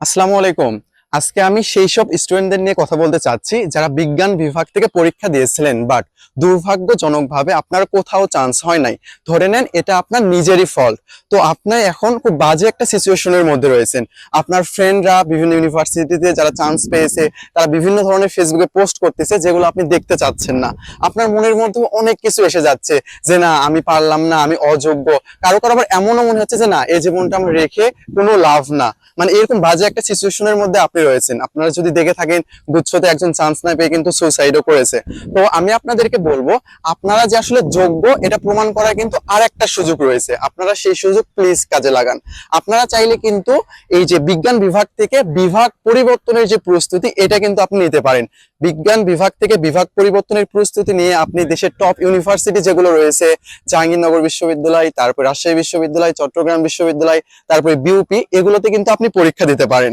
আসসালামু আলাইকুম। আজকে আমি সেই সব স্টুডেন্টদের নিয়ে কথা বলতে চাচ্ছি, যারা বিজ্ঞান বিভাগ থেকে পরীক্ষা দিয়েছিলেন বাট দুর্ভাগ্যজনকভাবে আপনার কোথাও চান্স হয় নাই। ধরে নেন, এটা আপনার নিজেরই ফল্ট তো আপনি এখন খুব বাজে একটা সিচুয়েশনের মধ্যে রয়েছেন। আপনার ফ্রেন্ডরা বিভিন্ন ইউনিভার্সিটিতে যারা চান্স পেয়েছে, তারা বিভিন্ন ধরনের ফেসবুকে পোস্ট করতেছে, যেগুলো আপনি দেখতে চাচ্ছেন না। আপনার মনের মধ্যে অনেক কিছু এসে যাচ্ছে, যে না, আমি পারলাম না, আমি অযোগ্য। কারও কারও আবার এমনও মনে হচ্ছে যে না, এই জীবনটা আমরা রেখে কোনো লাভ না। মানে এরকম বাজে একটা সিচুয়েশনের মধ্যে আপনি রয়েছেন। আপনারা যদি দেখে থাকেন, গুচ্ছতে একজন চান্স না পেয়ে কিন্তু সুইসাইডও করেছে। তো আমি আপনাদেরকে বলব, আপনারা যে আসলে যোগ্য, এটা প্রমাণ করার কিন্তু আর একটা সুযোগ রয়েছে। আপনারা সেই সুযোগ প্লিজ কাজে লাগান। আপনারা চাইলে কিন্তু এই যে বিজ্ঞান বিভাগ থেকে বিভাগ পরিবর্তনের যে প্রস্তুতি, এটা কিন্তু আপনি নিতে পারেন। বিজ্ঞান বিভাগ থেকে বিভাগ পরিবর্তনের প্রস্তুতি নিয়ে আপনি দেশের টপ ইউনিভার্সিটি যেগুলো রয়েছে, জাহাঙ্গীরনগর বিশ্ববিদ্যালয়, তারপর রাজশাহী বিশ্ববিদ্যালয়, চট্টগ্রাম বিশ্ববিদ্যালয়, তারপরে বিউপি এগুলোতে কিন্তু আপনি পরীক্ষা দিতে পারেন।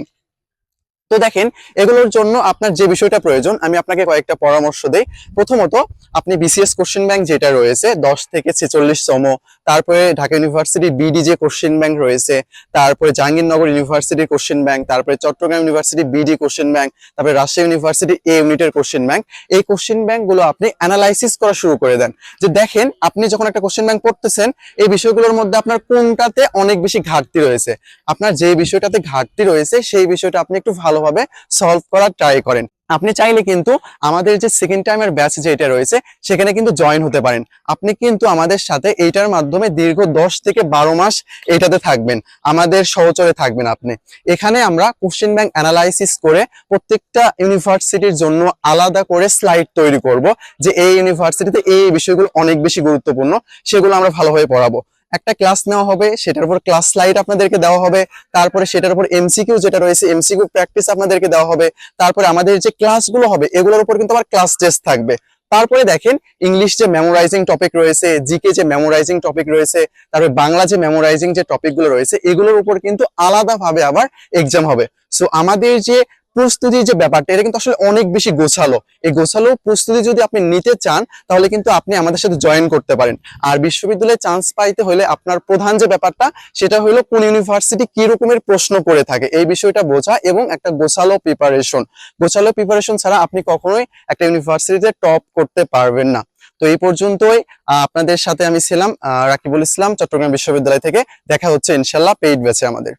তো দেখেন, এগুলোর জন্য আপনার যে বিষয়টা প্রয়োজন, আমি আপনাকে কয়েকটা পরামর্শ দেই। প্রথমত, আপনি বিসিএস কোশ্চেন ব্যাংক যেটা রয়েছে, দশ থেকে ছেচল্লিশ তম, তারপরে ঢাকা ইউনিভার্সিটি বিডি যে কোশ্চেন ব্যাংক রয়েছে, তারপরে জাহাঙ্গীরনগর ইউনিভার্সিটির কোশ্চেন ব্যাংক তারপরে Chittagong university BD question bank তারপরে রাজশাহী ইউনিভার্সিটি এ ইউনিটের কোশ্চেন ব্যাংক এই কোশ্চেন ব্যাংকগুলো আপনি অ্যানালাইসিস করা শুরু করে দেন। যে দেখেন, আপনি যখন একটা কোশ্চেন ব্যাংক পড়তেছেন, এই বিষয়গুলোর মধ্যে আপনার কোনটাতে অনেক বেশি ঘাটতি রয়েছে? আপনার যে বিষয়টাতে ঘাটতি রয়েছে, সেই বিষয়টা আপনি একটু ভালোভাবে সলভ করার ট্রাই করেন। আপনি চাইলে কিন্তু আমাদের যে সেকেন্ড টাইমের ব্যাচ যেটা রয়েছে, সেখানে কিন্তু জয়েন হতে পারেন। আপনি কিন্তু আমাদের সাথে এইটার মাধ্যমে দীর্ঘ দশ থেকে বারো মাস এইটাতে থাকবেন। আমাদের সহচরে থাকবেন আপনি। এখানে আমরা কোশ্চেন ব্যাংক অ্যানালাইসিস করে প্রত্যেকটা ইউনিভার্সিটির জন্য আলাদা করে স্লাইড তৈরি করব যে এই ইউনিভার্সিটিতে এই বিষয়গুলো অনেক বেশি গুরুত্বপূর্ণ, সেগুলো আমরা ভালোভাবে পড়াবো। একটা ক্লাস নেওয়া হবে, সেটার উপর ক্লাস স্লাইড আপনাদেরকে দেওয়া হবে, তারপরে সেটার উপর এমসিকিউ যেটা রয়েছে এমসিকিউ প্র্যাকটিস আপনাদেরকে দেওয়া হবে, তারপরে আমাদের যে ক্লাসগুলো হবে, এগুলোর উপর কিন্তু আবার ক্লাস টেস্ট থাকবে। তারপরে দেখেন ইংলিশ যে মেমোরাইজিং টপিক রয়েছে জিকে যে মেমোরাইজিং টপিক রয়েছে, তারপরে বাংলা যে মেমোরাইজিং যে টপিকগুলো রয়েছে, এগুলোর উপর কিন্তু আলাদাভাবে আবার এক্সাম হবে। সো আমাদের যে প্রস্তুতির যে ব্যাপারটা, এটা কিন্তু আসলে অনেক বেশি গোছালো। এই গোছালো প্রস্তুতি যদি আপনি নিতে চান, তাহলে কিন্তু আপনি আমাদের সাথে জয়েন করতে পারেন। আর বিশ্ববিদ্যালয়ে চান্স পাইতে হলে আপনার প্রধান যে ব্যাপারটা, সেটা হলো কোন ইউনিভার্সিটি কি রকমের প্রশ্ন করে থাকে। এই বিষয়টা বোঝা এবং একটা গোছালো প্রিপারেশন গোছালো প্রিপারেশন ছাড়া আপনি কখনোই একটা ইউনিভার্সিটিতে টপ করতে পারবেন না। তো এই পর্যন্তই আপনাদের সাথে আমি ছিলাম রাকিবুল ইসলাম, চট্টগ্রাম বিশ্ববিদ্যালয় থেকে। দেখা হচ্ছে, ইনশাল্লাহ পেইড ব্যাচে আমাদের।